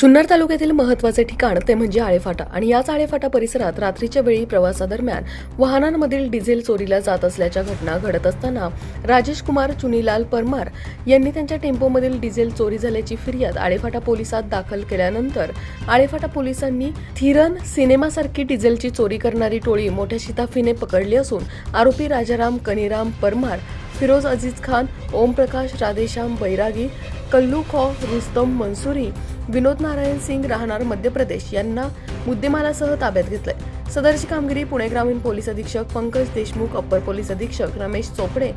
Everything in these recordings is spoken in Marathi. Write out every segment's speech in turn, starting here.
जुन्नर तालुक्यातील महत्त्वाचे ठिकाण ते म्हणजे आळेफाटा. आणि याच आळेफाटा परिसरात रात्रीच्या वेळी प्रवासादरम्यान वाहनांमधील डिझेल चोरीला जात असल्याच्या घटना घडत असताना राजेश कुमार चुनीलाल परमार यांनी त्यांच्या टेम्पोमधील डिझेल चोरी झाल्याची फिर्याद आळेफाटा पोलिसात दाखल केल्यानंतर आळेफाटा पोलिसांनी थिरन सिनेमासारखी डिझेलची चोरी करणारी टोळी मोठ्या शिताफीने पकडली असून आरोपी राजाराम कनीराम परमार फिरोज अजीज खान ओमप्रकाश राधेश्याम बैरागी कल्लू खॉ रुस्तम मनसुरी विनोद नारायण सिंग राहणार मध्य प्रदेश यांना मुद्देमालासह ताब्यात घेतलंय. सदरची कामगिरी पुणे ग्रामीण पोलीस अधीक्षक पंकज देशमुख अप्पर पोलीस अधीक्षक रमेश चोपडे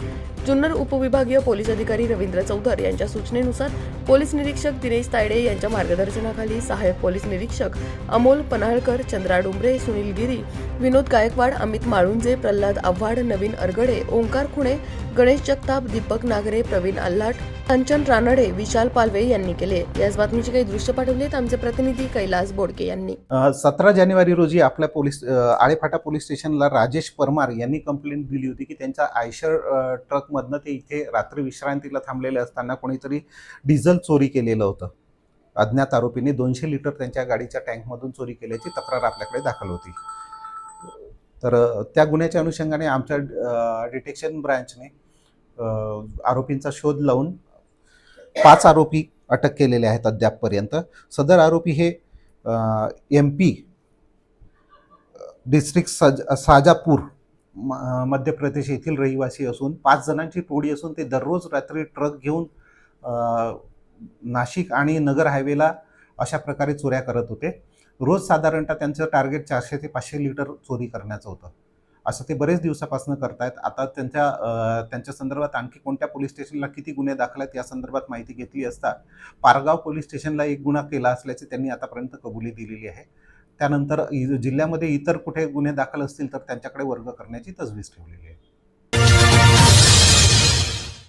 जुन्नर उपविभागीय पोलीस अधिकारी रवींद्र चौधर यांच्या सूचनेनुसार पोलीस निरीक्षक दिनेश तायडे यांच्या मार्गदर्शनाखाली सहाय्यक पोलीस निरीक्षक अमोल पन्हाळकर चंद्रा डुंबरे सुनील गिरी विनोद गायकवाड अमित माळुंजे प्रल्हाद आव्हाड नवीन अरगडे ओंकार खुणे गणेश जगताप दीपक नागरे प्रवीण आल्हाट कंचन रानडे विशाल पालवे यांनी केले. याच बातमीचे काही दृश्य पाठवलेत आमचे प्रतिनिधी कैलास बोडके यांनी. सतरा जानेवारी रोजी आपल्या पोलीस आळेफाटा पोलीस स्टेशनला राजेश परमार यांनी कंप्लेंट दिली होती की त्यांच्या आयशर ट्रकमधनं ते इथे रात्री विश्रांतीला थांबलेले असताना कोणीतरी डिझेल चोरी केलेलं होतं. अज्ञात आरोपीने दोनशे लिटर त्यांच्या गाडीच्या टँकमधून चोरी केल्याची तक्रार आपल्याकडे दाखल होती. तर त्या गुन्ह्याच्या अनुषंगाने आमच्या डिटेक्शन ब्रँचने आरोपींचा शोध लावून पाच आरोपी अटक केलेले आहेत अद्यापपर्यंत. सदर आरोपी हे एम पी डिस्ट्रिक्ट सज साजापूर म- मध्य प्रदेश येथील रहिवासी असून पाच जणांची टोळी असून ते दररोज रात्री ट्रक घेऊन नाशिक आणि नगर हायवेला अशा प्रकारे चोऱ्या करत होते. रोज साधारणतः त्यांचं टार्गेट चारशे ते पाचशे लिटर चोरी करण्याचं होतं. असं ते बरेच दिवसापासून करतायत. आता त्यांच्या त्यांच्या संदर्भात आणखी कोणत्या पोलीस स्टेशनला किती गुन्हे दाखल आहेत या संदर्भात माहिती घेतली असता पारगाव पोलीस स्टेशनला एक गुन्हा केला असल्याचे त्यांनी आतापर्यंत कबुली दिलेली आहे. त्यानंतर इ- जिल्ह्यामध्ये इतर कुठे गुन्हे दाखल असतील तर त्यांच्याकडे वर्ग करण्याची तजवीज ठेवलेली आहे.